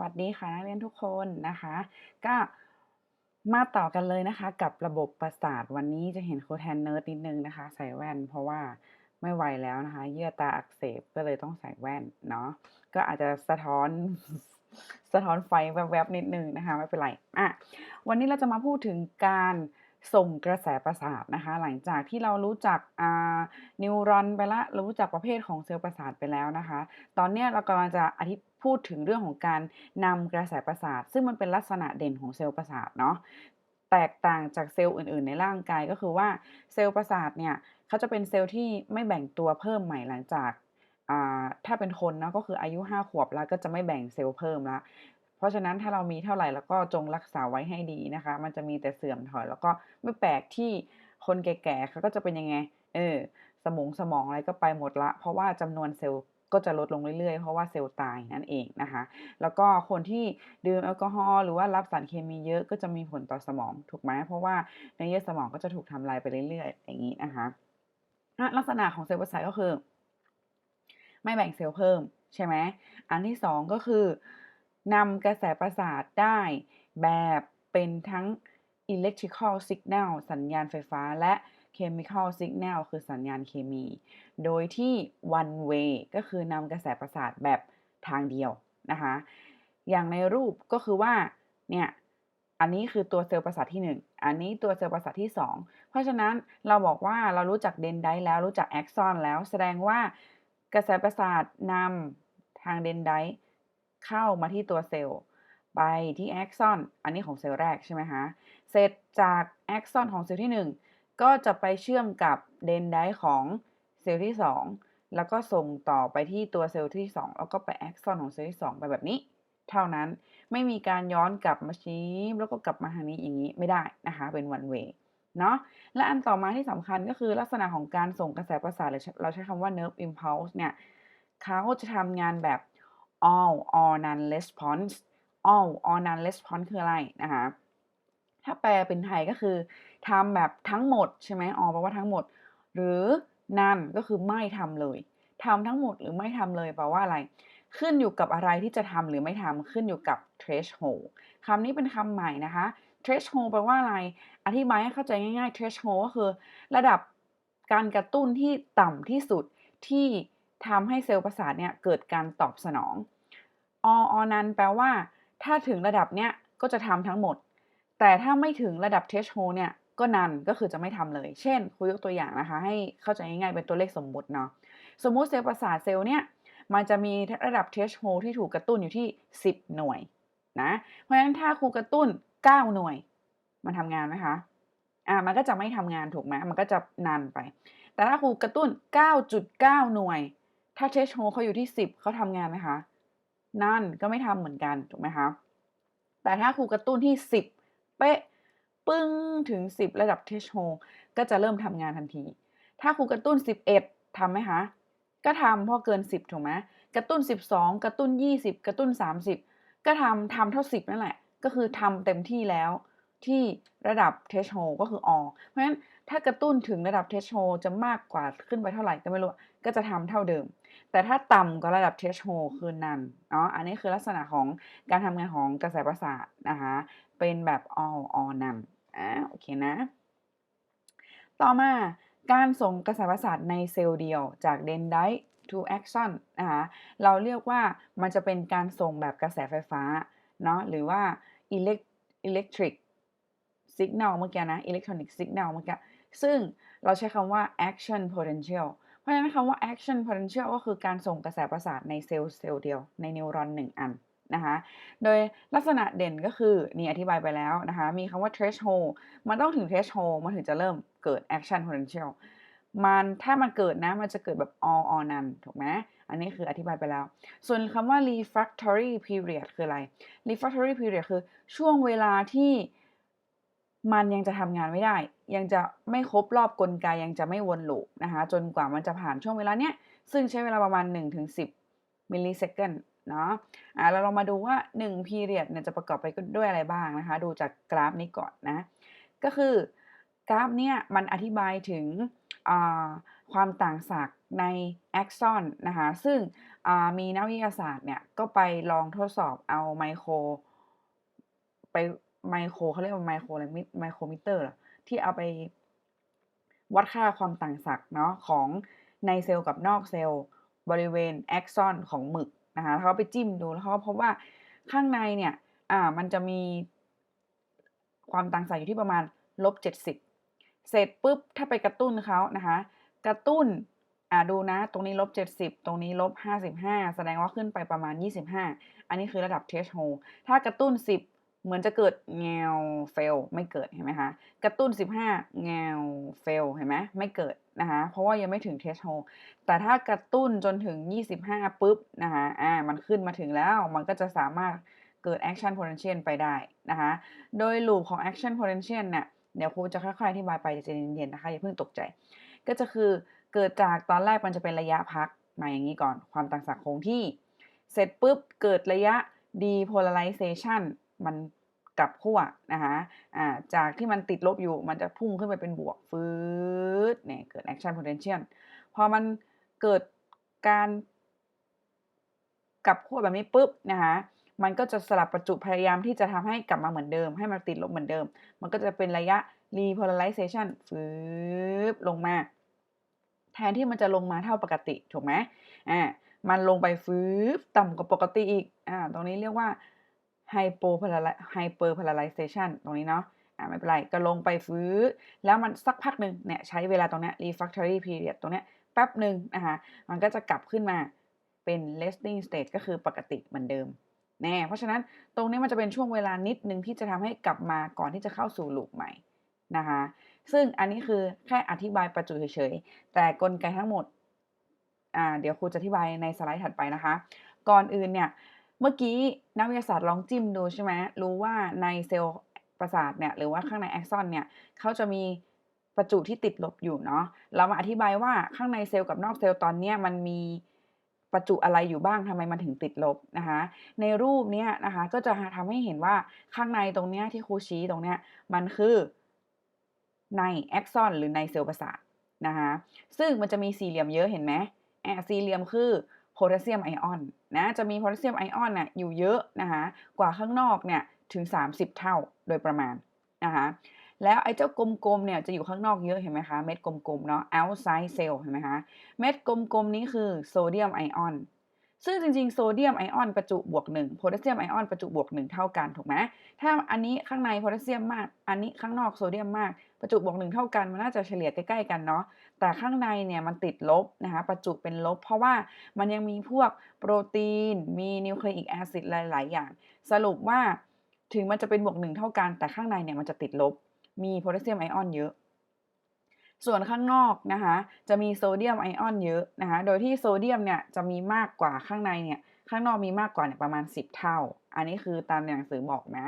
วัสดีค่ะนักเรียนทุกคนนะคะ ก็มาต่อกันเลยนะคะ กับระบบประสาทวันนี้จะเห็นโคแทนเนิร์ดนิดนึงนะคะ ใส่แว่น เพราะว่าไม่ไหวแล้วนะคะ เยื่อตาอักเสบก็เลยต้องใส่แว่นเนาะก็อาจจะสะท้อนสะท้อนไฟแวบๆนิดนึงนะคะ ไม่เป็นไรอะวันนี้เราจะมาพูดถึงการส่งกระแสประสาทนะคะ หลังจากที่เรารู้จักนิวรอนไปละรู้จักประเภทของเซลล์ประสาทไปแล้วนะคะ ตอนนี้เรากำลังจะอธิ พูดถึงเรื่องของการนำกระแสประสาท ซึ่งมันเป็นลักษณะเด่นของเซลล์ประสาทเนาะแตกต่างจากเซลล์อื่น ๆ ในร่างกายก็คือว่าเซลล์ประสาทเนี่ยเขาจะเป็นเซลล์ที่ไม่แบ่งตัวเพิ่มใหม่หลังจากถ้าเป็นคนเนาะก็คืออายุ 5 ขวบแล้วก็จะไม่แบ่งเซลล์เพิ่มละเพราะฉะนั้นถ้าเรามีเท่าไหร่แล้วก็จงรักษาไว้ให้ดีนะคะ มันจะมีแต่เสื่อมถอย แล้วก็ไม่แปลกที่คนแก่ๆเขาก็จะเป็นยังไง เออ สมองสมองอะไรก็ไปหมดละ เพราะว่าจำนวนเซลล์ ก็จะลดลงเรื่อยๆ เพราะว่าเซลล์ตายนั่นเองนะคะ แล้วก็คนที่ดื่มแอลกอฮอล์หรือว่ารับสารเคมีเยอะก็จะมีผลต่อสมองถูกไหมเพราะว่าในเยื่อสมองก็จะถูกทำลายไปเรื่อยๆ อย่างนี้นะคะลักษณะของเซลล์ประสาทก็คือ ไม่แบ่งเซลล์เพิ่มใช่ไหมอันที่สองก็คือนำกระแสประสาทได้แบบเป็นทั้ง electrical signal สัญญาณไฟฟ้าและ chemical signal คือสัญญาณเคมี โดยที่ one way ก็คือนำกระแสประสาทแบบทางเดียวนะคะ อย่างในรูปก็คือว่า เนี่ย อันนี้คือตัวเซลล์ประสาทที่ 1 อันนี้ตัวเซลล์ประสาทที่ 2 เพราะฉะนั้นเราบอกว่าเรารู้จักเดนไดแล้วรู้จักแอ็กซอนแล้ว แสดงว่ากระแสประสาทนำทางเดนไดเข้ามาที่ตัวเซลล์ไปที่แอ็กซอน อันนี้ของเซลล์แรกใช่ไหมคะ เสร็จจากแอ็กซอนของเซลล์ที่ 1 ก็จะไปเชื่อมกับเดนไดของเซลล์ที่ 2 แล้วก็ส่งต่อไปที่ตัวเซลล์ที่ 2 แล้วก็ไปแอ็กซอนของเซลล์ที่ 2 ไปแบบนี้ เท่านั้นไม่มีการย้อนกลับมาชี้แล้วก็กลับมาทางนี้อย่างนี้ไม่ได้นะคะเป็น one way เนาะและอันต่อมาที่สำคัญก็คือลักษณะของการส่งกระแสประสาทเราใช้คำว่า nerve impulse เนี่ยเขาจะทำงานแบบ all or none response all or none response คืออะไรนะคะถ้าแปลเป็นไทยก็คือ ทำแบบทั้งหมดใช่ไหม all แปลว่าทั้งหมด หรือ none ก็คือไม่ทำเลยทำทั้งหมดหรือไม่ทำเลยแปลว่าอะไร ขึ้นอยู่กับอะไรที่จะทำหรือไม่ทำขึ้นอยู่กับ threshold คำนี้เป็นคำใหม่นะคะ threshold แปลว่าอะไร อธิบายให้เข้าใจง่ายๆ threshold ก็คือ ระดับการกระตุ้นที่ต่ำที่สุดที่ทำให้เซลล์ประสาทเนี่ยเกิดการตอบสนอง all or none แปลว่า ถ้าถึงระดับเนี้ยก็จะทำทั้งหมด แต่ถ้าไม่ถึงระดับ threshold เนี่ย ก็นันก็คือจะไม่ทำเลย เช่นคุยยกตัวอย่างนะคะ ให้เข้าใจง่ายๆเป็นตัวเลขสมมุติเนาะสมมุติเซลล์ประสาทเซลล์เนี่ยมันจะมีระดับ threshold ที่ถูกกระตุ้นอยู่ที่ 10 หน่วยนะเพราะฉะนั้นถ้าครูกระตุ้น 9 หน่วย มันทำงานไหมคะอ่ามันก็จะไม่ทำงานถูกไหมมันก็จะนานไป แต่ถ้าครูกระตุ้น 9.9 หน่วย ถ้า threshold เขาอยู่ที่ 10เขาทำงานไหมคะนั่นก็ไม่ทำเหมือนกันถูกไหมคะแต่ถ้าครูกระตุ้นที่ 10 เป๊ะ ปึ้งถึง 10 ระดับเทชโฮก็จะเริ่มทำงานทันที ถ้าครูกระตุ้น 11ทำไหมคะ ก็ทำเพราะเกิน 10 ถูกไหมกระตุ้น 12 กระตุ้น 20 กระตุ้น 30 ก็ทำทำเท่า 10 นั่นแหละ ก็คือทำเต็มที่แล้วที่ระดับเทชโฮก็คืออเพราะฉะนั้นถ้ากระตุ้นถึงระดับเทชโฮจะมากกว่าขึ้นไปเท่าไหร่ก็ไม่รู้ ก็จะทำเท่าเดิม แต่ถ้าต่ำกว่าระดับเทชโฮคือนันเนาะอันนี้คือลักษณะของการทำงานของกระแสประสาทนะคะ เป็นแบบ all or none อ่าโอเคนะ ต่อมาการส่งกระแสประสาทในเซลล์เดียวจากเดนได to axon นะคะเราเรียกว่ามันจะเป็นการส่งแบบกระแสไฟฟ้าเนาะหรือว่า electric signal เมื่อกี้นะ electronic signal เมื่อกี้ซึ่งเราใช้คำว่า action potential เพราะฉะนั้นคำว่า action potential ก็คือการส่งกระแสประสาทในเซลล์เซลล์เดียวในนิวรอนหนึ่งอัน นะคะ โดยลักษณะเด่นก็คือนี่อธิบายไปแล้วนะคะ มีคำว่า threshold มันต้องถึง threshold มันถึงจะเริ่มเกิด action potential มันถ้ามันเกิดนะมันจะเกิดแบบ all or none ถูกไหมอันนี้คืออธิบายไปแล้ว ส่วนคำว่า refractory period คืออะไร refractory period คือช่วงเวลาที่มันยังจะทำงานไม่ได้ ยังจะไม่ครบรอบกลไกยังจะไม่วนลูปนะคะ จนกว่ามันจะผ่านช่วงเวลาเนี้ยซึ่งใช้เวลาประมาณ 1-10มิลลิเซคัน เนาะอ่าเราลองมาดูว่า1 period เนี่ยจะประกอบไปด้วยอะไรบ้างนะคะ ดูจากกราฟนี้ก่อนนะ ก็คือกราฟเนี่ยมันอธิบายถึงความต่างศักย์ในแอ็กซอนนะคะ ซึ่งมีนักวิทยาศาสตร์เนี่ยก็ไปลองทดสอบเอาไมโครไปไมโครเขาเรียกว่าไมโครอะไรมิไมโครมิเตอร์เหรอที่เอาไปวัดค่าความต่างศักย์เนาะของในเซลล์กับนอกเซลล์บริเวณแอ็กซอนของหมึก นะคะเขาไปจิ้มดูแล้วเขาพบว่าข้างในเนี่ย อ่า มันจะมีความต่างศักย์อยู่ที่ประมาณลบเจ็ดสิบเสร็จปุ๊บ ถ้าไปกระตุ้นเขานะคะ กระตุ้น อ่าดูนะ ตรงนี้ลบเจ็ดสิบตรงนี้ลบห้าสิบห้าแสดงว่าขึ้นไปประมาณยี่สิบห้าอันนี้คือระดับเทสโฮถ้ากระตุ้นสิบเหมือนจะเกิดแงวเฟล ไม่เกิดเห็นไหมคะ กระตุ้น15แงวเฟล เห็นไหมไม่เกิด นะคะเพราะว่ายังไม่ถึงเทสโฮแต่ถ้ากระตุ้นจนถึง 25 ปุ๊บนะคะอ่ามันขึ้นมาถึงแล้วมันก็จะสามารถเกิด action potential ไปได้นะคะโดยลูปของ action potential เนี่ยเดี๋ยวครูจะค่อยๆอธิบายไปใจเย็นๆนะคะอย่าเพิ่งตกใจ ก็จะคือเกิดจากตอนแรกมันจะเป็นระยะพักมาอย่างนี้ก่อนความต่างศักย์คงที่ เสร็จปุ๊บเกิดระยะ depolarization มัน กลับขั้วนะคะอ่าจากที่มันติดลบอยู่มันจะพุ่งขึ้นไปเป็นบวกฟืดเนี่ยเกิด action potential พอมันเกิดการกลับขั้วแบบนี้ปุ๊บนะคะมันก็จะสลับประจุพยายามที่จะทำให้กลับมาเหมือนเดิม ให้มันติดลบเหมือนเดิม มันก็จะเป็นระยะ repolarization ฟืบลงมา แทนที่มันจะลงมาเท่าปกติถูกไหมอ่ามันลงไปฟืบต่ำกว่าปกติอีกอ่าตรงนี้เรียกว่า hyperpolarization ตรงนี้เนาะอ่าไม่เป็นไร ก็ลงไปฟื้นแล้วมันสักพักหนึ่งเนี่ยใช้เวลาตรงเนี้ย refractory period ตรงเนี้ยแป๊บหนึ่งนะคะมันก็จะกลับขึ้นมาเป็น resting state ก็คือปกติเหมือนเดิมแน่เพราะฉะนั้นตรงนี้มันจะเป็นช่วงเวลานิดนึงที่จะทำให้กลับมาก่อนที่จะเข้าสู่ลูปใหม่นะคะซึ่งอันนี้คือแค่อธิบายประจุเฉยๆ แต่กลไกทั้งหมดอ่าเดี๋ยวครูจะอธิบายในสไลด์ถัดไปนะคะ ก่อนอื่นเนี่ย เมื่อกี้นักวิทยาศาสตร์ลองจิ้มดูใช่ไหมรู้ว่าในเซลล์ประสาทเนี่ยหรือว่าข้างในแอ็กซอนเนี่ยเขาจะมีประจุที่ติดลบอยู่เนาะเรามาอธิบายว่าข้างในเซลล์กับนอกเซลล์ตอนนี้มันมีประจุอะไรอยู่บ้างทำไมมันถึงติดลบนะคะ ในรูปเนี้ยนะคะก็จะทำให้เห็นว่าข้างในตรงเนี้ยที่ครูชี้ตรงเนี้ยมันคือในแอ็กซอนหรือในเซลล์ประสาทนะคะซึ่งมันจะมีสี่เหลี่ยมเยอะเห็นไหมแอบสี่เหลี่ยมคือ โพแทสเซียมไอออนนะจะมีโพแทสเซียมไอออนน่ะอยู่เยอะนะคะกว่าข้างนอกเนี่ยถึง 30 เท่าโดยประมาณนะคะแล้วไอ้เจ้ากลมๆเนี่ยจะอยู่ข้างนอกเยอะเห็นไหมคะเม็ดกลมๆเนาะ outside cell เห็นไหมคะเม็ดกลมๆนี้คือโซเดียมไอออนซึ่งจริงๆโซเดียมไอออนประจุบวก1โพแทสเซียมไอออนประจุบวก1เท่ากันถูกไหมถ้าอันนี้ข้างในโพแทสเซียมมาก อันนี้ข้างนอกโซเดียมมาก ประจุบวก1เท่ากันมันน่าจะเฉลี่ยใกล้ๆกันเนาะแต่ข้างในเนี่ยมันติดลบนะคะประจุเป็นลบ เพราะว่ามันยังมีพวกโปรตีน มีนิวคลีอิกแอซิดหลาย ๆ อย่าง สรุปว่าถึงมันจะเป็นบวกหนึ่งเท่ากัน แต่ข้างในเนี่ยมันจะติดลบ มีโพแทสเซียมไอออนเยอะ ส่วนข้างนอกนะคะจะมีโซเดียมไอออนเยอะนะคะโดยที่โซเดียมเนี่ยจะมีมากกว่าข้างในเนี่ยข้างนอกมีมากกว่าเนี่ยประมาณ 10 เท่า อันนี้คือตามในหนังสือบอกนะ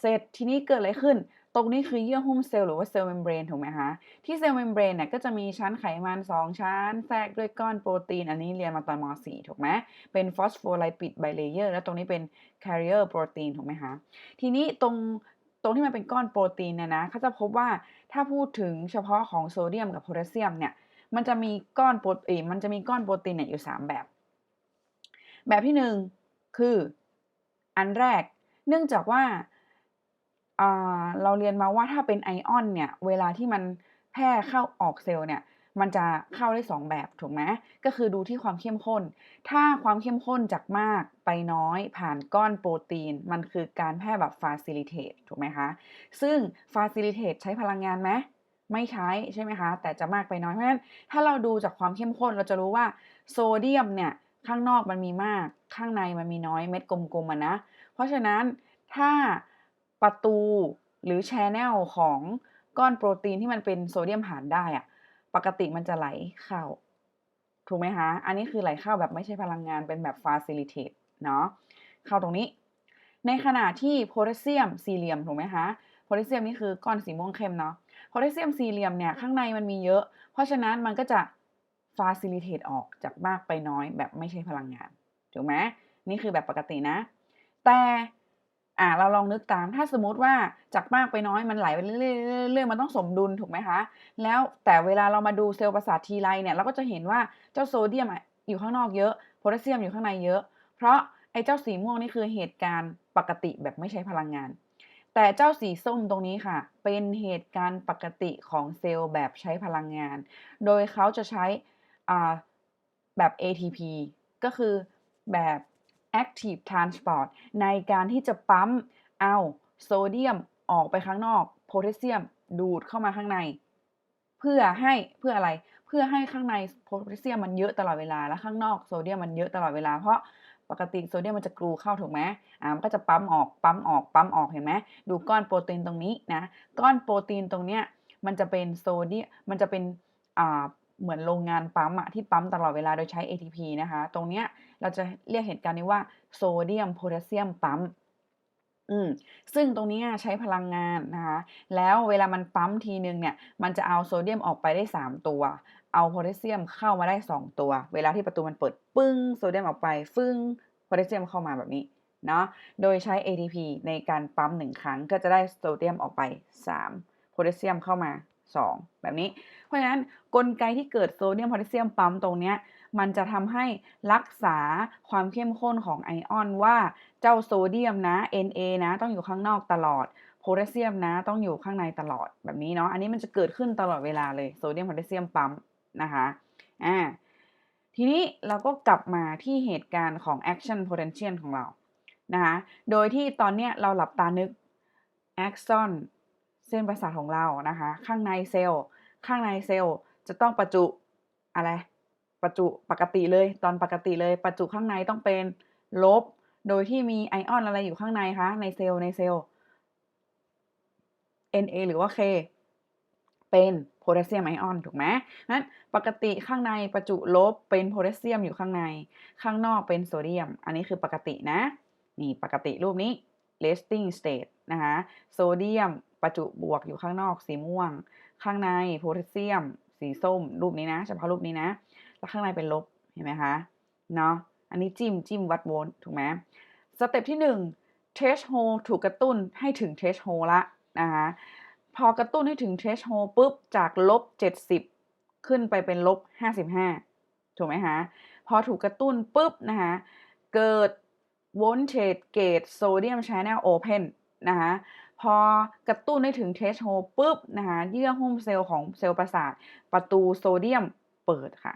เสร็จทีนี้เกิดอะไรขึ้น ตรงนี้คือเยื่อหุ้มเซลล์หรือว่าเซลล์เมมเบรนถูกไหมคะที่เซลล์เมมเบรนเนี่ยก็จะมีชั้นไขมัน 2 ชั้น แทรกด้วยก้อนโปรตีน อันนี้เรียนมาตอนม .4 ถูกไหมเป็นฟอสโฟไลปิดไบเลเยอร์แล้วตรงนี้เป็น carrier โปรตีนถูกไหมคะทีนี้ตรงตรงที่มันเป็นก้อนโปรตีนเนี่ยนะเขาจะพบว่าถ้าพูดถึงเฉพาะของโซเดียมกับโพแทสเซียมเนี่ย มันจะมีก้อนโปรตีนมันจะมีก้อนโปรตีนเนี่ยอยู่ 3 แบบ แบบที่หนึ่งคืออันแรก เนื่องจากว่า เราเรียนมาว่าถ้าเป็นไอออนเนี่ย เวลาที่มันแพร่เข้าออกเซลล์เนี่ย มันจะเข้าได้ 2 แบบถูกไหมก็คือดูที่ความเข้มข้น ถ้าความเข้มข้นจากมากไปน้อยผ่านก้อนโปรตีน มันคือการแพร่แบบ facilitate ถูกไหมคะ ซึ่ง facilitate ใช้พลังงานไหมไม่ใช้ใช่ไหมคะ แต่จะมากไปน้อยเพราะฉะนั้นถ้าเราดูจากความเข้มข้นเราจะรู้ว่าโซเดียมเนี่ยข้างนอกมันมีมากข้างในมันมีน้อยเม็ดกลมๆมันนะ เพราะฉะนั้นถ้า ประตูหรือแชนแนลของก้อนโปรตีนที่มันเป็นโซเดียมผ่านได้อะปกติมันจะไหลเข้า ถูกไหมคะ อันนี้คือไหลเข้าแบบไม่ใช่พลังงานเป็นแบบ facilitate เนาะเข้าตรงนี้ ในขณะที่โพแทสเซียมสี่เหลี่ยมถูกไหมคะโพแทสเซียมนี่คือก้อนสีม่วงเข้มเนาะโพแทสเซียมสี่เหลี่ยมเนี่ยข้างในมันมีเยอะ เพราะฉะนั้นมันก็จะ facilitate ออกจากมากไปน้อยแบบไม่ใช่พลังงานถูกไหมนี่คือแบบปกตินะ แต่ อ่าเราลองนึกตามถ้าสมมติว่าจากมากไปน้อยมันไหลไปเรื่อยๆเรื่อยๆมันต้องสมดุลถูกไหมคะ แล้วแต่เวลาเรามาดูเซลล์ประสาททีไรเนี่ยเราก็จะเห็นว่าเจ้าโซเดียมอะอยู่ข้างนอกเยอะโพแทสเซียมอยู่ข้างในเยอะ เพราะไอ้เจ้าสีม่วงนี่คือเหตุการณ์ปกติแบบไม่ใช้พลังงาน แต่เจ้าสีส้มตรงนี้ค่ะ เป็นเหตุการณ์ปกติของเซลล์แบบใช้พลังงาน โดยเขาจะใช้อ่าแบบ ATP ก็คือแบบ active transport ในการที่จะปั๊มเอาโซเดียมออกไปข้างนอกโพแทสเซียมดูดเข้ามาข้างใน เพื่อให้เพื่ออะไรเพื่อให้ข้างในโพแทสเซียมมันเยอะตลอดเวลาและข้างนอกโซเดียมมันเยอะตลอดเวลาเพราะปกติโซเดียมมันจะกรูเข้าถูกไหมอ่ามันก็จะปั๊มออกปั๊มออกปั๊มออกเห็นไหมดูก้อนโปรตีนตรงนี้นะก้อนโปรตีนตรงเนี้ยมันจะเป็นโซเดียมมันจะเป็นอ่า เหมือนโรงงานปั๊มอะที่ปั๊มตลอดเวลาโดยใช้ ATP นะคะ ตรงเนี้ยเราจะเรียกเหตุการณ์นี้ว่าโซเดียมโพแทสเซียมปั๊มอืมซึ่งตรงนี้ใช้พลังงานนะคะ แล้วเวลามันปั๊มทีหนึ่งเนี่ย มันจะเอาโซเดียมออกไปได้ 3 ตัว เอาโพแทสเซียมเข้ามาได้ 2 ตัว เวลาที่ประตูมันเปิดปึ้งโซเดียมออกไปฟึ้งโพแทสเซียมเข้ามาแบบนี้เนาะ โดยใช้ ATP ในการปั๊ม 1 ครั้งก็จะได้โซเดียมออกไป 3 โพแทสเซียมเข้ามา 2 แบบนี้ เพราะฉะนั้นกลไกที่เกิดโซเดียมโพแทสเซียมปั๊มตรงนี้มันจะทำให้รักษาความเข้มข้นของไอออนว่าเจ้าโซเดียมนะ Na นะต้องอยู่ข้างนอกตลอดโพแทสเซียมนะต้องอยู่ข้างในตลอดแบบนี้เนาะอันนี้มันจะเกิดขึ้นตลอดเวลาเลยโซเดียมโพแทสเซียมปั๊มนะคะอ่าทีนี้เราก็กลับมาที่เหตุการณ์ของ action potential ของเรานะคะโดยที่ตอนเนี้ยเราหลับตานึก axon เส้นประสาทของเรานะคะ ข้างในเซลล์ ข้างในเซลล์จะต้องประจุอะไร ประจุปกติเลย ตอนปกติเลย ประจุข้างในต้องเป็นลบ โดยที่มีไอออนอะไรอยู่ข้างในคะ ในเซลล์ ในเซลล์ Na หรือว่า K เป็นโพแทสเซียมไอออนถูกไหมนั้นปกติข้างในประจุลบเป็นโพแทสเซียมอยู่ข้างใน ข้างนอกเป็นโซเดียม อันนี้คือปกตินะ นี่ปกติรูปนี้ resting state นะคะ โซเดียม ประจุบวกอยู่ข้างนอกสีม่วง ข้างในโพแทสเซียม สีส้ม รูปนี้นะ เฉพาะรูปนี้นะ แล้วข้างในเป็นลบเห็นไหมคะเนาะอันนี้จิ้มจิ้มวัดโวลต์ถูกไหมสเต็ปที่1 threshold ถูกกระตุ้นให้ถึง threshold ละนะคะพอกระตุ้นให้ถึง threshold ปุ๊บจากลบ 70 ขึ้นไปเป็นลบ 55 ถูกไหมคะพอถูกกระตุ้นปุ๊บนะคะเกิด voltage gate sodium channel open นะคะ พอกระตุ้นให้ถึง threshold ปุ๊บนะคะเยื่อหุ้มเซลล์ของเซลล์ประสาท ประตูโซเดียมเปิดค่ะ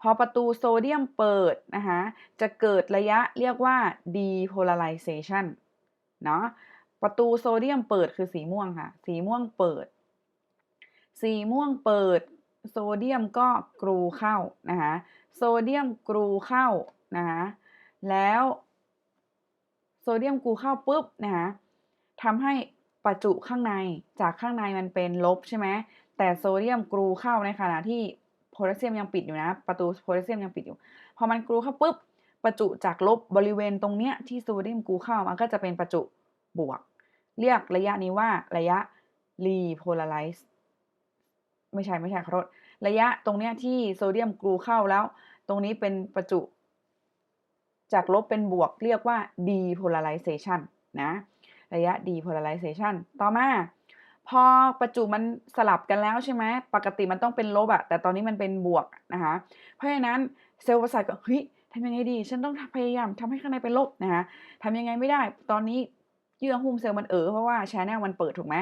พอประตูโซเดียมเปิดนะคะจะเกิดระยะเรียกว่า depolarization เนาะประตูโซเดียมเปิดคือสีม่วงค่ะ สีม่วงเปิด สีม่วงเปิดโซเดียมก็กรูเข้านะคะโซเดียมกรูเข้านะคะแล้วโซเดียมกรูเข้าปุ๊บนะคะ ทำให้ประจุข้างในจากข้างในมันเป็นลบใช่ไหมแต่โซเดียมกรูเข้าในขณะที่โพแทสเซียมยังปิดอยู่นะ ประตูโพแทสเซียมยังปิดอยู่ พอมันกรูเข้าปุ๊บประจุจากลบบริเวณตรงเนี้ยที่โซเดียมกรูเข้ามันก็จะเป็นประจุบวก เรียกระยะนี้ว่าระยะ repolarize ไม่ใช่ไม่ใช่ขอโทษระยะตรงเนี้ยที่โซเดียมกรูเข้าแล้ว ตรงนี้เป็นประจุ จากลบเป็นบวกเรียกว่า depolarization นะ ระยะ depolarization ต่อมา พอประจุมันสลับกันแล้วใช่ไหมปกติมันต้องเป็นลบอะแต่ตอนนี้มันเป็นบวกนะคะเพราะฉะนั้นเซลล์ประสาทก็เฮ้ยทำยังไงดี ฉันต้องพยายามทำให้ข้างในเป็นลบนะคะทำยังไงไม่ได้ ตอนนี้เยื่อหุ้มเซลล์มันเออเพราะว่าชแนลมันเปิดถูกไหม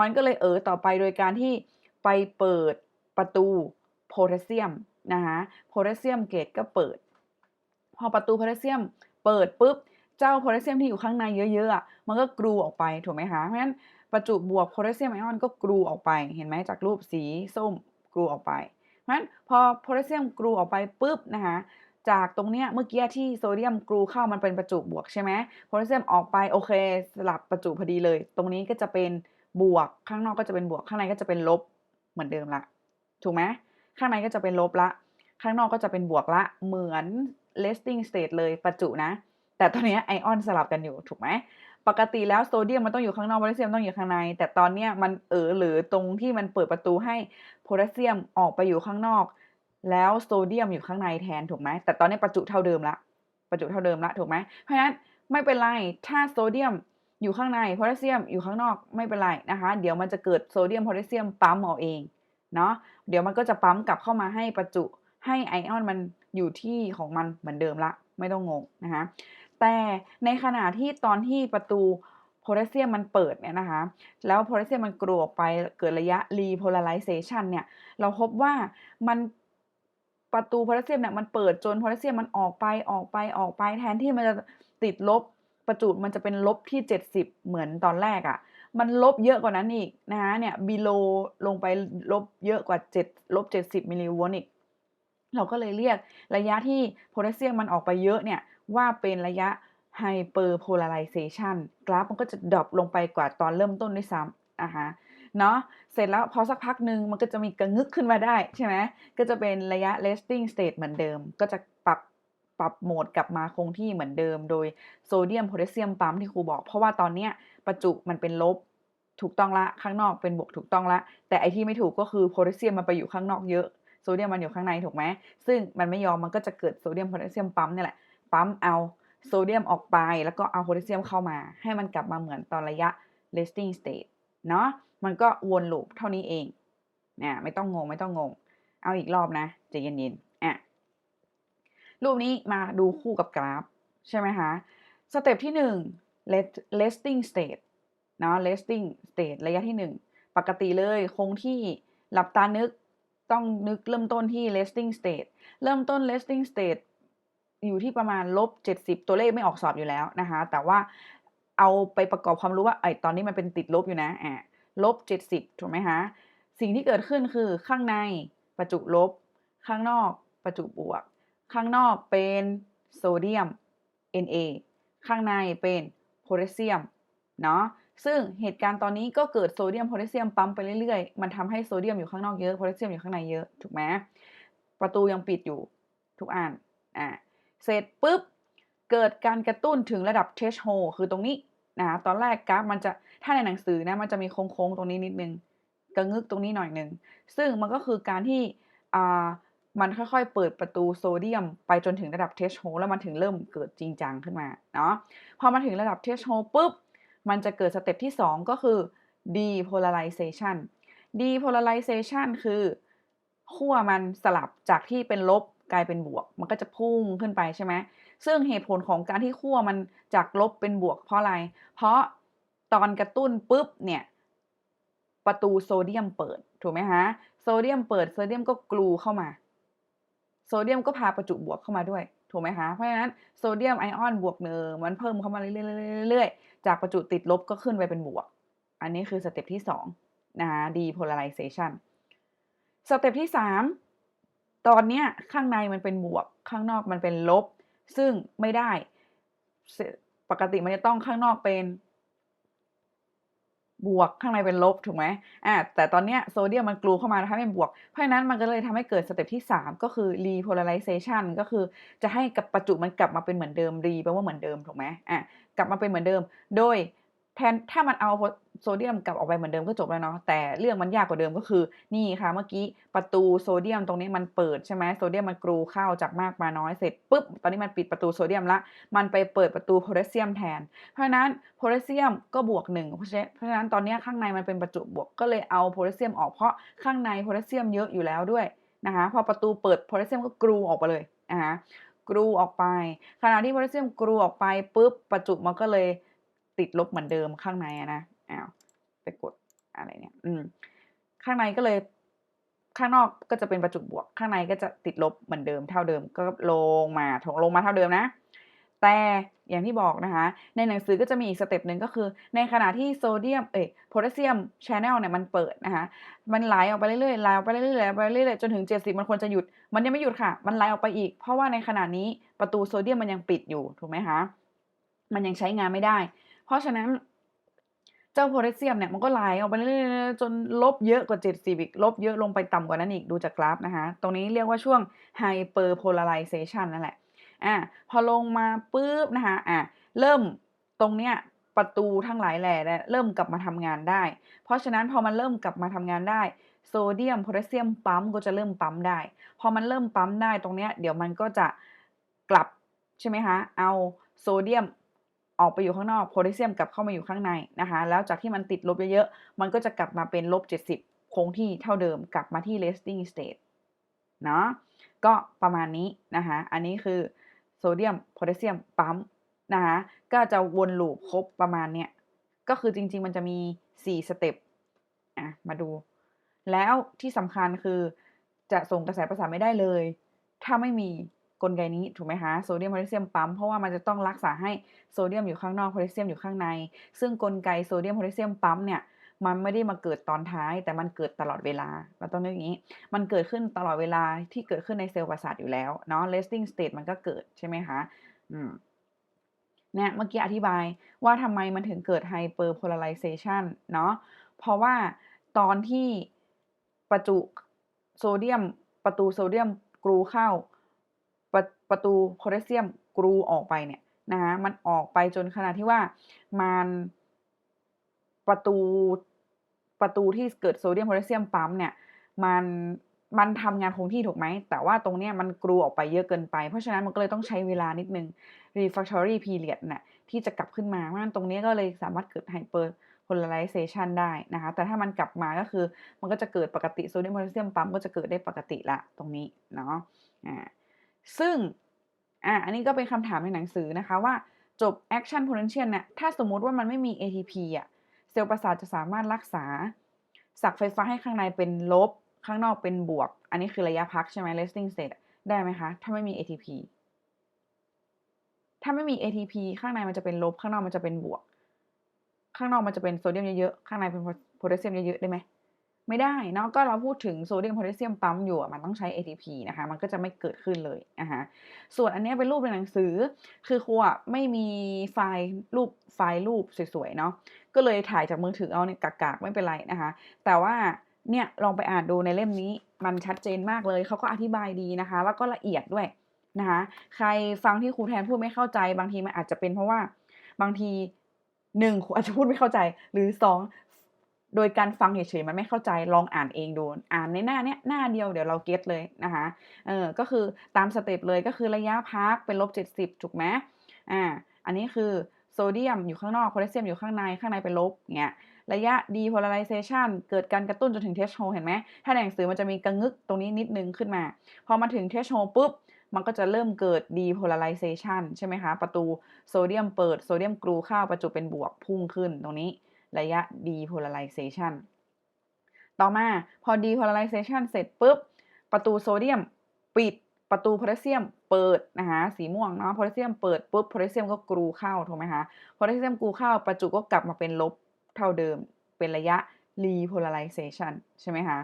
มันก็เลยเออต่อไปโดยการที่ไปเปิดประตูโพแทสเซียมนะคะโพแทสเซียมเกตก็เปิด พอประตูโพแทสเซียมเปิดปุ๊บ เจ้าโพแทสเซียมที่อยู่ข้างในเยอะๆอะมันก็กรูออกไปถูกไหมคะเพราะฉะนั้นประจุบวกโพแทสเซียมไอออนก็กรูออกไปเห็นไหมจากรูปสีส้มกรูออกไปเพราะฉะนั้นพอโพแทสเซียมกรูออกไปปุ๊บนะคะจากตรงเนี้ยเมื่อกี้ที่โซเดียมกรูเข้ามันเป็นประจุบวกใช่ไหมโพแทสเซียมออกไปโอเคสลับประจุพอดีเลย ตรงนี้ก็จะเป็นบวกข้างนอกก็จะเป็นบวกข้างในก็จะเป็นลบเหมือนเดิมละถูกไหมข้างในก็จะเป็นลบละ ข้างนอกก็จะเป็นบวกละเหมือน resting state เลยประจุนะ แต่ตอนนี้ไอออนสลับกันอยู่ถูกไหมปกติแล้วโซเดียมมันต้องอยู่ข้างนอกโพแทสเซียมต้องอยู่ข้างใน แต่ตอนเนี้ยมันเออหรือตรงที่มันเปิดประตูให้โพแทสเซียมออกไปอยู่ข้างนอก แล้วโซเดียมอยู่ข้างในแทนถูกไหมแต่ตอนนี้ประจุเท่าเดิมละประจุเท่าเดิมละถูกไหมเพราะฉะนั้นไม่เป็นไรถ้าโซเดียมอยู่ข้างในโพแทสเซียมอยู่ข้างนอกไม่เป็นไรนะคะ เดี๋ยวมันจะเกิดโซเดียมโพแทสเซียมปั๊มเอาเองเนาะเดี๋ยวมันก็จะปั๊มกลับเข้ามาให้ประจุให้ไอออนมันอยู่ที่ของมันเหมือนเดิมละไม่ต้องงงนะคะ แต่ในขณะที่ตอนที่ประตูโพแทสเซียมมันเปิดเนี่ยนะคะ แล้วโพแทสเซียมมันกรูออกไปเกิดระยะ repolarization เนี่ย เราพบว่ามันประตูโพแทสเซียมเนี่ยมันเปิดจนโพแทสเซียมมันออกไปออกไปออกไปแทนที่มันจะติดลบประจุมันจะเป็นลบที่ 70 เหมือนตอนแรกอะ่ะ มันลบเยอะกว่านั้นอีกนะคะเนี่ย below ลงไปลบเยอะกว่า7ลบ70มิลลิโวลต์อีก เราก็เลยเรียกระยะที่โพแทสเซียมมันออกไปเยอะเนี่ย ว่าเป็นระยะ hyperpolarization กราฟมันก็จะดรอปลงไปกว่าตอนเริ่มต้นด้วยซ้ำนะคะเนาะเสร็จแล้วพอสักพักหนึ่งมันก็จะมีกระงึกขึ้นมาได้ใช่ไหมก็จะเป็นระยะ resting state เหมือนเดิม ก็จะปรับปรับโหมดกลับมาคงที่เหมือนเดิม โดยโซเดียมโพแทสเซียมปั๊มที่ครูบอก เพราะว่าตอนเนี้ยประจุมันเป็นลบถูกต้องละข้างนอกเป็นบวกถูกต้องละ แต่ไอที่ไม่ถูกก็คือโพแทสเซียมมันไปอยู่ข้างนอกเยอะโซเดียมมันอยู่ข้างในถูกไหมซึ่งมันไม่ยอมมันก็จะเกิดโซเดียมโพแทสเซียมปั๊มนี่แหละ ปั๊มเอาโซเดียมออกไป แล้วก็เอาโพแทสเซียมเข้ามา ให้มันกลับมาเหมือนตอนระยะ resting state เนาะมันก็วนลูปเท่านี้เองเนี่ยไม่ต้องงงไม่ต้องงง เอาอีกรอบนะใจเย็นๆอะรูปนี้มาดูคู่กับกราฟ ใช่ไหมคะสเต็ปที่1 resting state เนาะ resting state ระยะที่ 1 ปกติเลยคงที่หลับตานึกต้องนึกเริ่มต้นที่ resting state เริ่มต้น resting state อยู่ที่ประมาณลบ70ตัวเลขไม่ออกสอบอยู่แล้วนะคะ แต่ว่าเอาไปประกอบความรู้ว่าไอ้ตอนนี้มันเป็นติดลบอยู่นะอะลบ70ถูกไหมคะสิ่งที่เกิดขึ้นคือข้างในประจุลบ ข้างนอกประจุบวก ข้างนอกเป็นโซเดียม Na ข้างในเป็นโพแทสเซียมเนาะซึ่งเหตุการณ์ตอนนี้ก็เกิดโซเดียมโพแทสเซียมปั๊มไปเรื่อยๆ มันทำให้โซเดียมอยู่ข้างนอกเยอะโพแทสเซียมอยู่ข้างในเยอะ ถูกไหมประตูยังปิดอยู่ทุกอันอะ เสร็จปุ๊บ เกิดการกระตุ้นถึงระดับ threshold คือตรงนี้นะตอนแรกกราฟมันจะถ้าในหนังสือนะมันจะมีโค้งๆตรงนี้นิดนึงกระงึกตรงนี้หน่อยหนึ่งซึ่งมันก็คือการที่อ่ามันค่อยๆ เปิดประตูโซเดียมไปจนถึงระดับเทสโฮแล้วมันถึงเริ่มเกิดจริงจังขึ้นมาเนาะพอมาถึงระดับเทสโฮปุ๊บ มันจะเกิดสเต็ปที่ 2 ก็คือ depolarization depolarization คือขั้วมันสลับจากที่เป็นลบ กลายเป็นบวก มันก็จะพุ่งขึ้นไปใช่ไหมซึ่งเหตุผลของการที่ขั้วมันจากลบเป็นบวกเพราะอะไร เพราะตอนกระตุ้นปุ๊บเนี่ยประตูโซเดียมเปิดถูกไหมฮะโซเดียมเปิดโซเดียมก็กลูเข้ามา โซเดียมก็พาประจุบวกเข้ามาด้วยถูกไหมคะเพราะฉะนั้นโซเดียมไอออนบวกเนอมันเพิ่มเข้ามาเรื่อยๆจากประจุติดลบก็ขึ้นไปเป็นบวก อันนี้คือสเต็ปที่2นะคะ depolarization สเต็ปที่3 ตอนเนี้ยข้างในมันเป็นบวก ข้างนอกมันเป็นลบ ซึ่งไม่ได้ ปกติมันจะต้องข้างนอกเป็น บวกข้างในเป็นลบถูกไหมอ่าแต่ตอนเนี้ยโซเดียมมันกลูเข้ามาทำให้เป็นบวก เพราะฉะนั้นมันก็เลยทำให้เกิดสเต็ปที่ 3 ก็คือ repolarization ก็คือจะให้กับประจุมันกลับมาเป็นเหมือนเดิม re แปลว่าเหมือนเดิมถูกไหมอะกลับมาเป็นเหมือนเดิม โดย แทนถ้ามันเอาโซเดียมกลับออกไปเหมือนเดิมก็จบแล้วเนาะแต่เรื่องมันยากกว่าเดิมก็คือนี่ค่ะเมื่อกี้ประตูโซเดียมตรงนี้มันเปิดใช่ไหมโซเดียมมันกรูเข้าจากมากมาน้อยเสร็จปุ๊บตอนนี้มันปิดประตูโซเดียมละมันไปเปิดประตูโพแทสเซียมแทน เพราะฉะนั้นโพแทสเซียมก็บวกหนึ่งเพราะฉะนั้นเพราะฉะนั้นตอนนี้ข้างในมันเป็นประจุบวกก็เลยเอาโพแทสเซียมออกเพราะข้างในโพแทสเซียมเยอะอยู่แล้วด้วยนะคะพอประตูเปิดโพแทสเซียมก็กรูออกไปเลยนะคะกรูออกไปขณะที่โพแทสเซียมกรูออกไปปุ๊บประจุมันก็เลย ติดลบเหมือนเดิมข้างในนะอ้าวไปกดอะไรเนี่ยอืมข้างในก็เลยข้างนอกก็จะเป็นประจุบวก ข้างในก็จะติดลบเหมือนเดิมเท่าเดิมก็ลงมาถงลงมาเท่าเดิมนะ แต่อย่างที่บอกนะคะ ในหนังสือก็จะมีอีกสเต็ปหนึ่งก็คือ ในขณะที่โซเดียมเอ้โพแทสเซียมชแนลเนี่ยมันเปิดนะคะมันไหลออกไปเรื่อยๆไหลออกไปเรื่อยๆไหลออกไปเรื่อยๆจนถึง 70 มันควรจะหยุด มันยังไม่หยุดค่ะ มันไหลออกไปอีก เพราะว่าในขณะนี้ประตูโซเดียมมันยังปิดอยู่ถูกไหมคะมันยังใช้งานไม่ได้ เพราะฉะนั้นเจ้าโพแทสเซียมเนี่ยมันก็ไหลออกไปเรื่อยๆจนลบเยอะกว่า 70อีกลบเยอะลงไปต่ำกว่านั้นอีกดูจากกราฟนะคะตรงนี้เรียกว่าช่วง hyperpolarization นั่นแหละอะพอลงมาปุ๊บนะคะอะเริ่มตรงเนี้ยประตูทั้งหลายแหล่เนี่ยเริ่มกลับมาทำงานได้ เพราะฉะนั้นพอมันเริ่มกลับมาทำงานได้โซเดียมโพแทสเซียมปั๊มก็จะเริ่มปั๊มได้ พอมันเริ่มปั๊มได้ตรงเนี้ยเดี๋ยวมันก็จะกลับใช่ไหมคะเอาโซเดียม ออกไปอยู่ข้างนอกโพแทสเซียมกลับเข้ามาอยู่ข้างในนะคะ แล้วจากที่มันติดลบเยอะๆ มันก็จะกลับมาเป็นลบ 70 คงที่เท่าเดิมกลับมาที่ resting state เนาะก็ประมาณนี้นะคะ อันนี้คือโซเดียมโพแทสเซียมปั๊มนะคะก็จะวนลูปครบประมาณเนี้ยก็คือจริงๆมันจะมี 4 สเต็ปอะมาดู แล้วที่สำคัญคือจะส่งกระแสประสาทไม่ได้เลย ถ้าไม่มี กลไกนี้ถูกไหมคะโซเดียมโพแทสเซียมปั๊มเพราะว่ามันจะต้องรักษาให้โซเดียมอยู่ข้างนอกโพแทสเซียมอยู่ข้างใน ซึ่งกลไกโซเดียมโพแทสเซียมปั๊มเนี่ยมันไม่ได้มาเกิดตอนท้าย แต่มันเกิดตลอดเวลาเราต้องนึกอย่างนี้ มันเกิดขึ้นตลอดเวลาที่เกิดขึ้นในเซลล์ประสาทอยู่แล้วเนาะ resting state มันก็เกิดใช่ไหมคะอืมเนี่ยเมื่อกี้อธิบายว่าทำไมมันถึงเกิด hyperpolarization เนาะเพราะว่าตอนที่ประจุโซเดียมประตูโซเดียมกรูเข้า ประตูโพแทสเซียมกรูออกไปเนี่ยนะคะมันออกไปจนขนาดที่ว่ามันประตูประตูที่เกิดโซเดียมโพแทสเซียมปั๊มเนี่ยมันมันทำงานคงที่ถูกไหม แต่ว่าตรงเนี้ยมันกรูออกไปเยอะเกินไป เพราะฉะนั้นมันก็เลยต้องใช้เวลานิดนึง refractory period น่ะที่จะกลับขึ้นมา เพราะฉะนั้นตรงนี้ก็เลยสามารถเกิด hyper polarization ได้นะคะ แต่ถ้ามันกลับมาก็คือมันก็จะเกิดปกติโซเดียมโพแทสเซียมปั๊มก็จะเกิดได้ปกติละตรงนี้เนาะ อ่า ซึ่งอ่าอันนี้ก็เป็นคำถามในหนังสือนะคะว่าจบ action potential เนี่ยถ้าสมมุติว่ามันไม่มี ATP อะเซลล์ประสาทจะสามารถรักษาสักไฟฟ้าให้ข้างในเป็นลบ ข้างนอกเป็นบวก อันนี้คือระยะพักใช่ไหม resting state ได้ไหมคะ ถ้าไม่มี ATP ถ้าไม่มี ATP ข้างในมันจะเป็นลบ ข้างนอกมันจะเป็นบวก ข้างนอกมันจะเป็นโซเดียมเยอะๆ ข้างในเป็นโพแทสเซียมเยอะๆ ได้ไหม ไม่ได้เนาะก็เราพูดถึงโซเดียมโพแทสเซียมปั๊มอยู่มันต้องใช้ ATP นะคะมันก็จะไม่เกิดขึ้นเลยนะคะส่วนอันนี้เป็นรูปในหนังสือ คือครูไม่มีไฟล์รูปไฟล์รูปสวยๆเนาะก็เลยถ่ายจากมือถือเอาเนี่ยกากๆไม่เป็นไรนะคะ แต่ว่าเนี่ยลองไปอ่านดูในเล่มนี้มันชัดเจนมากเลยเขาก็อธิบายดีนะคะ แล้วก็ละเอียดด้วยนะคะใครฟังที่ครูแทนพูดไม่เข้าใจบางทีมันอาจจะเป็นเพราะว่าบางทีหนึ่งครูอาจจะพูดไม่เข้าใจ หรือสอง โดยการฟังเฉยๆมันไม่เข้าใจลองอ่านเองดูอ่านในหน้าเนี้ยหน้าเดียวเดี๋ยวเราเก็ตเลยนะคะเออก็คือตามสเต็ปเลยก็คือระยะพักเป็นลบเจ็ดสิบถูกไหมอ่าอันนี้คือโซเดียมอยู่ข้างนอกโพแทสเซียมอยู่ข้างในข้างในเป็นลบเงี้ยระยะ depolarization เกิดการกระตุ้นจนถึง threshold เห็นไหม ถ้าในหนังสือมันจะมีกระงึกตรงนี้นิดนึงขึ้นมา พอมาถึง threshold ปุ๊บ มันก็จะเริ่มเกิด depolarization ใช่ไหมคะ ประตูโซเดียมเปิด โซเดียมกรูเข้าประจุเป็นบวกพุ่งขึ้นตรงนี้ ระยะ depolarization ต่อมาพอ depolarization เสร็จปุ๊บ ประตูโซเดียมปิดประตูโพแทสเซียมเปิดนะคะสีม่วงเนาะโพแทสเซียมเปิดปุ๊บโพแทสเซียมก็กรูเข้าถูกไหมคะโพแทสเซียมกรูเข้าประจุก็กลับมาเป็นลบเท่าเดิม เป็นระยะ repolarization ใช่ไหมคะ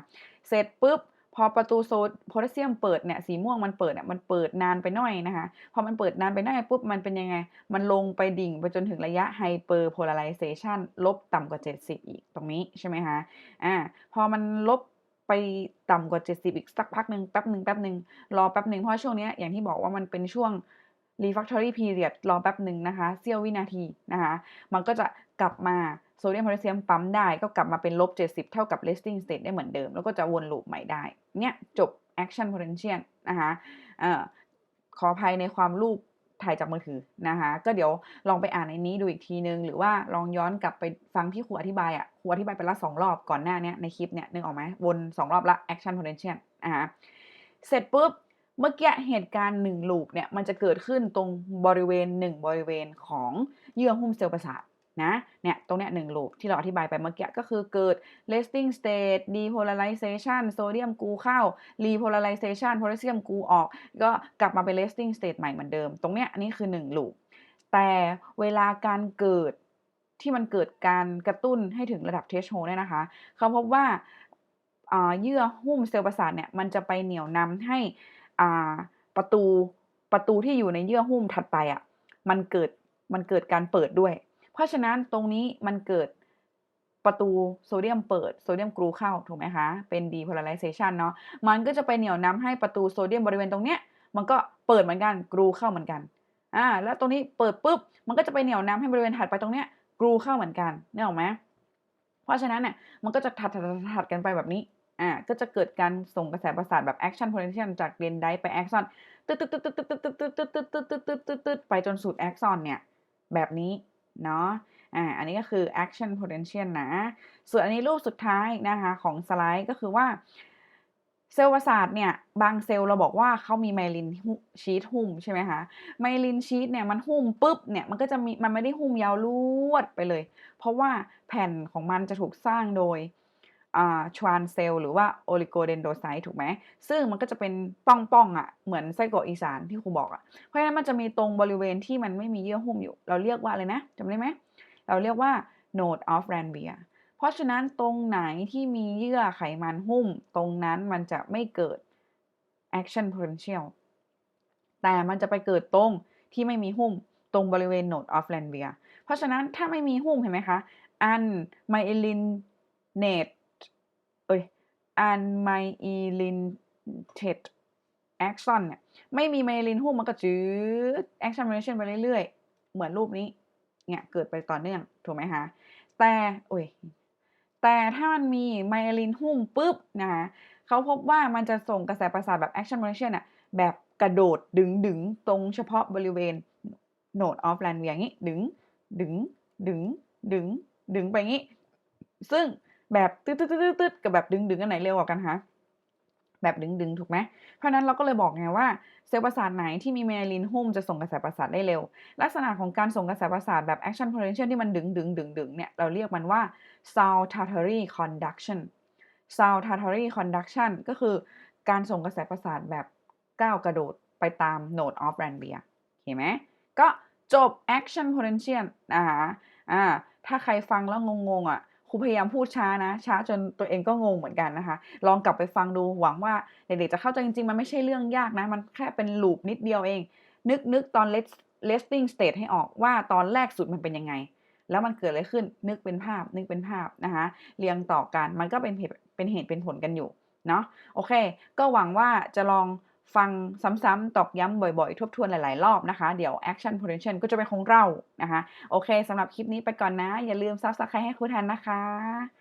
เสร็จปุ๊บ อประตูโซโพแทสเซียมเปิดเนี่ยสีม่วงมันเปิดเนี่ยมันเปิดนานไปหน่อยนะคะ พอมันเปิดนานไปหน่อยปุ๊บมันเป็นยังไง มันลงไปดิ่งไปจนถึงระยะ hyperpolarization ลบต่ำกว่า 70 อีกตรงนี้ใช่ไหมคะอ่าพอมันลบไปต่ำกว่า 70 อีกสักพักหนึ่งแป๊บหนึ่งแป๊บหนึ่งรอแป๊บหนึ่งเพราะช่วงเนี้ยอย่างที่บอกว่ามันเป็นช่วง refractory period รอแป๊บหนึ่งนะคะ เสี้ยววินาทีนะคะ มันก็จะกลับมา โซเดียมโพแทสเซียมปั๊มได้ก็กลับมาเป็นลบ 70 เท่ากับ resting state ได้เหมือนเดิม แล้วก็จะวนลูปใหม่ได้ เนี่ยจบ action potential นะคะออขออภัยในความรูปถ่ายจากมือถือนะคะก็เดี๋ยวลองไปอ่านในนี้ดูอีกทีนึง หรือว่าลองย้อนกลับไปฟังที่ครูอธิบายอะครูอธิบายไปละสองรอบก่อนหน้านี้ในคลิปเนี้ยนึกออกไหมวนสองรอบละ action potential อ่าเสร็จปุ๊บเมื่อกี้เหตุการณ์หนึ่งลูปเนี่ยมันจะเกิดขึ้นตรงบริเวณหนึ่งบริเวณของเยื่อหุ้มเซลล์ประสาท นะเนี่ยตรงเนี้ยหนึ่งลูปที่เราอธิบายไปเมื่อกี้ก็คือเกิด resting state depolarization โซเดียมกูเข้า repolarization โพแทสเซียมกูออก ก็กลับมาเป็น resting state ใหม่เหมือนเดิม ตรงเนี้ยอันนี้คือหนึ่งลูปแต่เวลาการเกิดที่มันเกิดการกระตุ้นให้ถึงระดับ threshold เนี่ยนะคะ เขาพบว่าเยื่อหุ้มเซลล์ประสาทเนี่ยมันจะไปเหนี่ยวนำให้ประตูประตูที่อยู่ในเยื่อหุ้มถัดไปอะมันเกิดมันเกิดการเปิดด้วย ราะฉะนั้นตรงนี้มันเกิดประตูโซเดียมเปิดโซเดียมกรูเข้าถูกไหมคะ เป็น depolarization เนาะมันก็จะไปเหนี่ยวนำให้ประตูโซเดียมบริเวณตรงเนี้ยมันก็เปิดเหมือนกันกรูเข้าเหมือนกันอ่าแล้วตรงนี้เปิดปุ๊บมันก็จะไปเหนี่ยวนำให้บริเวณถัดไปตรงเนี้ยกรูเข้าเหมือนกันเนี่ออไหมเพราะฉะนั้นเนี่ยมันก็จะถัดถัดถัดกันไปแบบนี้อ่าก็จะเกิดการส่งกระแสประสาทแบบ action potential จากเดนไดไป axon ตึ๊ดตึ๊ดตึ๊ดตึ๊ดตึ๊ดตึ๊ดตึ๊ดตึ๊ดตึ๊ดตึ๊ดตึ๊ดตึ๊ดตึ๊ดไปจนสุด axon เนี่ยแบบนี้ เนาะอ่าอันนี้ก็คือ action potential นะ ส่วนอันนี้รูปสุดท้ายนะคะของสไลด์ก็คือว่าเซลล์ประสาทเนี่ยบางเซลล์เราบอกว่าเขามีไมลินชีทหุ้มใช่ไหมคะไมลินชีทเนี่ยมันหุ้มปุ๊บเนี่ยมันก็จะมีมันไม่ได้หุ้มยาวลวดไปเลย เพราะว่าแผ่นของมันจะถูกสร้างโดย ชวานเซลหรือว่าโอลิโกเดนโดไซต์ถูกไหม ซึ่งมันก็จะเป็นป้องๆอะ่ะ เหมือนไส้กรอกอีสานที่ครูบอกอะ่ะ เพราะฉะนั้นมันจะมีตรงบริเวณที่มันไม่มีเยื่อหุ้มอยู่ เราเรียกว่าอะไรนะจำได้ไหม เราเรียกว่า node of Ranvier เพราะฉะนั้นตรงไหนที่มีเยื่อไขมันหุ้ม ตรงนั้นมันจะไม่เกิด action potential แต่มันจะไปเกิดตรงที่ไม่มีหุ้มตรงบริเวณ node of Ranvier เพราะฉะนั้นถ้าไม่มีหุ้มเห็นไหมคะ unmyelinate เอ้ เอ้ย unmyelinated axon เนี่ยไม่มีไมลินหุ้มมันก็จืด action potential ไปเรื่อยๆ เหมือนรูปนี้เนี่ยเกิดไปต่อเนื่องถูกไหมคะแต่โอ้ยแต่ถ้ามันมีไมลินหุ้มปุ๊บนะคะเขาพบว่ามันจะส่งกระแสประสาทแบบ action potential น่ะแบบกระโดดดึงดึงตรงเฉพาะบริเวณ node of Ranvier อย่างนี้ดึงดึงดึงดึงดึงไปอย่างนี้ ซึ่ง แบบตืดตืดตืดตืดกับแบบดึงดึงอันไหนเร็วกว่ากันคะแบบดึงดึงถูกไหมเพราะฉะนั้นเราก็เลยบอกไงว่าเซลล์ประสาทไหนที่มีเมลานินหุ้มจะส่งกระแสประสาทได้เร็ว ลักษณะของการส่งกระแสประสาทแบบ action potential ที่มันดึงดึงดึงดึงเนี่ยเราเรียกมันว่า saltatory conduction saltatory conduction ก็คือการส่งกระแสประสาทแบบก้าวกระโดดไปตาม node of Ranvier เห็นไหมก็จบ action potential นะคะอ่าถ้าใครฟังแล้วงงๆอะ ครูพยายามพูดช้านะ ช้าจนตัวเองก็งงเหมือนกันนะคะ ลองกลับไปฟังดูหวังว่าเด็กๆจะเข้าใจจริงๆ มันไม่ใช่เรื่องยากนะ มันแค่เป็นลูปนิดเดียวเอง นึกนึกตอน resting state ให้ออกว่าตอนแรกสุดมันเป็นยังไง แล้วมันเกิดอะไรขึ้นนึกเป็นภาพ นึกเป็นภาพนะคะเรียงต่อกันมันก็เป็นเหตุเป็นเหตุเป็นผลกันอยู่เนาะโอเค ก็หวังว่าจะลอง ฟังซ้ำๆตอกย้ำบ่อยๆ ทบทวนหลายๆ รอบนะคะ เดี๋ยว action potential ก็จะเป็นของเรานะคะ โอเคสำหรับคลิปนี้ไปก่อนนะ อย่าลืม subscribe ให้ครูแทนนะคะ